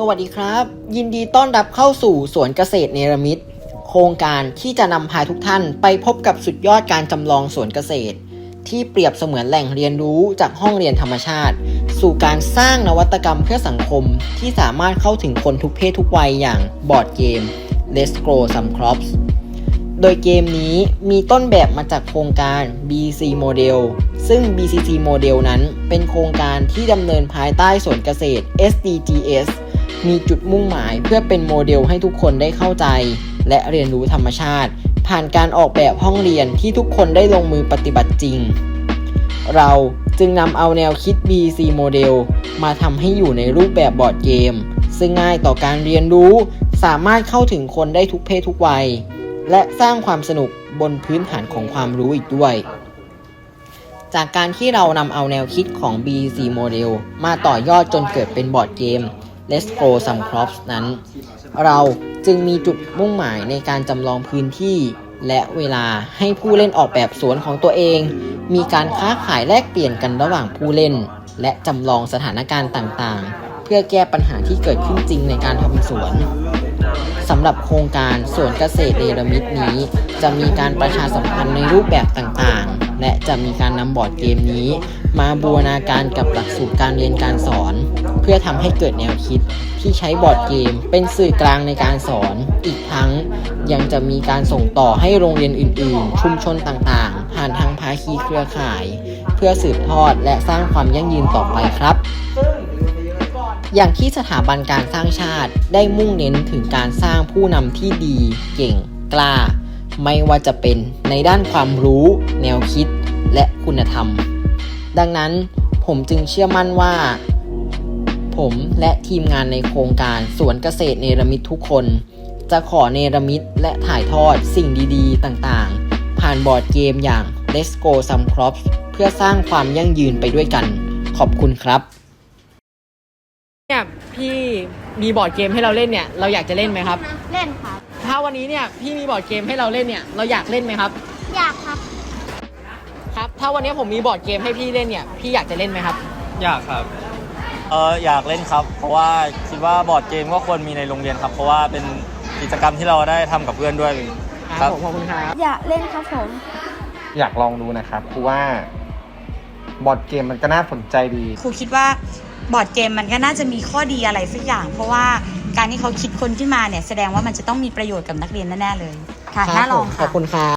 สวัสดีครับ ยินดีต้อนรับเข้าสู่สวนเกษตรเนรมิตโครงการที่จะนำพาทุกท่านไปพบกับสุดยอดการจำลองสวนเกษตร ที่เปรียบเสมือนแหล่งเรียนรู้จากห้องเรียนธรรมชาติ สู่การสร้างนวัตกรรมเพื่อสังคมที่สามารถเข้าถึงคนทุกเพศทุกวัยอย่างบอร์ดเกม Let's Grow Some Crops โดยเกมนี้มีต้นแบบมาจากโครงการ BC Model ซึ่ง BCC Model นั้นเป็นโครงการที่ดำเนินภายใต้สวนเกษตร SDGs มีจุดมุ่งหมายเพื่อเป็นโมเดลให้ทุกคนได้เข้าใจ และเรียนรู้ธรรมชาติ ผ่านการออกแบบห้องเรียนที่ทุกคนได้ลงมือปฏิบัติจริง เราจึงนำเอาแนวคิด BC Model มาทำให้อยู่ในรูปแบบบอร์ดเกม ซึ่งง่ายต่อการเรียนรู้ สามารถเข้าถึงคนได้ทุกเพศทุกวัย และสร้างความสนุกบนพื้นฐานของความรู้อีกด้วย จากการที่เรานำเอาแนวคิดของ BC Model มาต่อยอดจนเกิดเป็นบอร์ดเกม Let's Go Some Crops นั้น เราจึงมีจุดมุ่งหมายในการจำลองพื้นที่และเวลาให้ผู้เล่นออกแบบสวนของตัวเอง มีการค้าขายแลกเปลี่ยนกันระหว่างผู้เล่น และจำลองสถานการณ์ต่างๆ เพื่อแก้ปัญหาที่เกิดขึ้นจริงในการทำสวนสำหรับโครงการสวนเกษตรเนรมิตนี้ จะมีการประชาสัมพันธ์ในรูปแบบต่างๆ และจะมีการนำบอร์ดเกมนี้ มาบูรณาการกับหลักสูตรการเรียนการสอน เพื่อทำให้เกิดแนวคิดที่ใช้บอร์ดเกม เป็นสื่อกลางในการสอน อีกทั้งยังจะมีการส่งต่อให้โรงเรียนอื่น ๆ ชุมชนต่างๆ ผ่านทางภาคีเครือข่าย เพื่อสืบทอดและสร้างความยั่งยืนต่อไปครับอย่างที่สถาบันการสร้างชาติได้มุ่งเน้นถึงการสร้างผู้นำที่ดี เก่ง กล้า ไม่ว่าจะเป็นในด้านความรู้ แนวคิด และคุณธรรม ดังนั้นผมจึงเชื่อมั่นว่า ผมและทีมงานในโครงการสวนเกษตรเนรมิตทุกคน จะขอเนรมิตและถ่ายทอดสิ่งดีๆ ต่างๆ ผ่านบอร์ดเกมอย่าง Let's Go Some Crops เพื่อสร้างความยั่งยืนไปด้วยกัน ขอบคุณครับเนี่ยพี่มีบอร์ดเกมให้เราเล่นเนี่ยเราอยากจะเล่นไหมครับ เล่นครับ ถ้าวันนี้เนี่ยพี่มีบอร์ดเกมให้เราเล่นเนี่ยเราอยากเล่นไหมครับอยากครับ ครับถ้าวันนี้ผมมีบอร์ดเกมให้พี่เล่นเนี่ยพี่อยากจะเล่นไหมครับ อยากครับ เอออยากเล่นครับ เพราะว่าคิดว่าบอร์ดเกมก็ควรมีในโรงเรียนครับ เพราะว่าเป็นกิจกรรมที่เราได้ทำกับเพื่อนด้วยครับผมขอบคุณครับอยากเล่นครับผมอยากลองดูนะครับเพราะว่าบอร์ดเกมมันก็น่าสนใจดี ครูคิดว่าบอร์ดเกมมันก็น่าจะมีข้อดีอะไรสักอย่าง เพราะว่าการที่เขาคิดคนขึ้นมาเนี่ยแสดงว่ามันจะต้องมีประโยชน์กับนักเรียนแน่ๆเลย ค่ะครับน่าลองผมขค่ะอบคุณครับ